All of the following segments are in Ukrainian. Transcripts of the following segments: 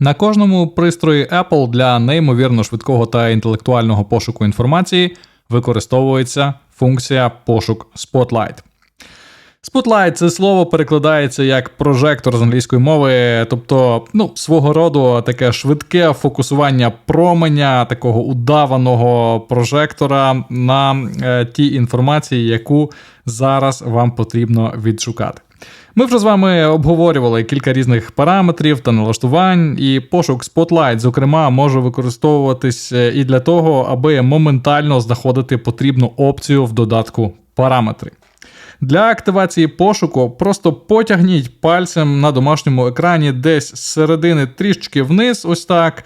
На кожному пристрої Apple для неймовірно швидкого та інтелектуального пошуку інформації використовується функція пошук Spotlight. Spotlight – це слово перекладається як прожектор з англійської мови, тобто ну, свого роду таке швидке фокусування променя, такого удаваного прожектора на е, тій інформації, яку зараз вам потрібно відшукати. Ми вже з вами обговорювали кілька різних параметрів та налаштувань, і пошук Spotlight, зокрема, може використовуватись е, і для того, аби моментально знаходити потрібну опцію в додатку параметри. Для активації пошуку просто потягніть пальцем на домашньому екрані десь з середини трішечки вниз, ось так.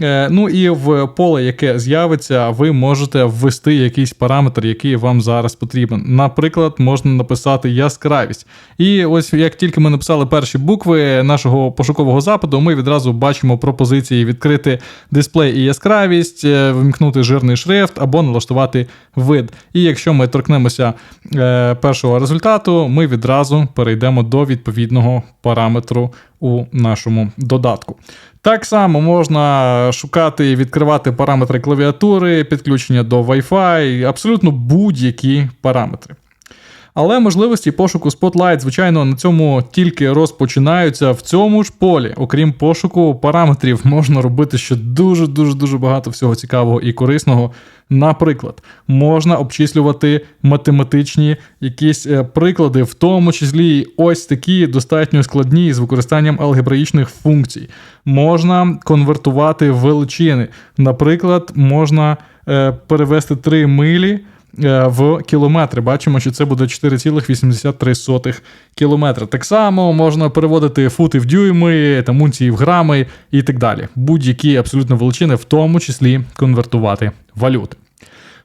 Е, Ну і в поле, яке з'явиться, ви можете ввести якийсь параметр, який вам зараз потрібен. Наприклад, можна написати яскравість. І ось як тільки ми написали перші букви нашого пошукового запиту, ми відразу бачимо пропозиції відкрити дисплей і яскравість, е, вимкнути жирний шрифт або налаштувати вид. І якщо ми торкнемося е, першого результату, ми відразу перейдемо до відповідного параметру у нашому додатку. Так само можна шукати і відкривати параметри клавіатури, підключення до Wi-Fi, абсолютно будь-які параметри. Але можливості пошуку Spotlight, звичайно, на цьому тільки розпочинаються в цьому ж полі. Окрім пошуку параметрів, можна робити ще дуже-дуже дуже багато всього цікавого і корисного. Наприклад, можна обчислювати математичні якісь е, приклади, в тому числі ось такі достатньо складні з використанням алгебраїчних функцій. Можна конвертувати величини. Наприклад, можна е, перевести 3 милі. Е, в кілометри. Бачимо, що це буде 4,83 кілометри. Так само можна переводити фути в дюйми, там унції в грами і так далі. Будь-які абсолютно величини, в тому числі конвертувати валюти.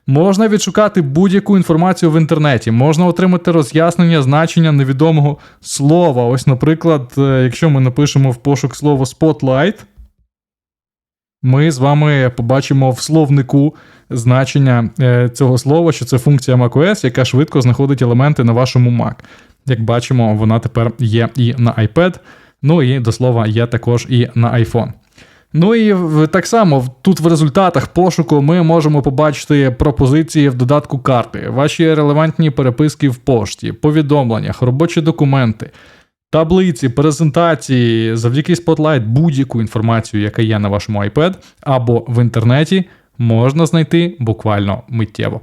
Можна відшукати будь-яку інформацію в інтернеті, можна отримати роз'яснення значення невідомого слова. Ось, наприклад, е, якщо ми напишемо в пошук слово Spotlight, ми з вами побачимо в словнику значення е, цього слова, що це функція macOS, яка швидко знаходить елементи на вашому Mac. Як бачимо, вона тепер є і на iPad, ну і до слова, є також і на iPhone. Ну і так само тут в результатах пошуку ми можемо побачити пропозиції в додатку карти, ваші релевантні переписки в пошті, повідомленнях, робочі документи, таблиці, презентації, завдяки Spotlight будь-яку інформацію, яка є на вашому iPad або в інтернеті, можна знайти буквально миттєво.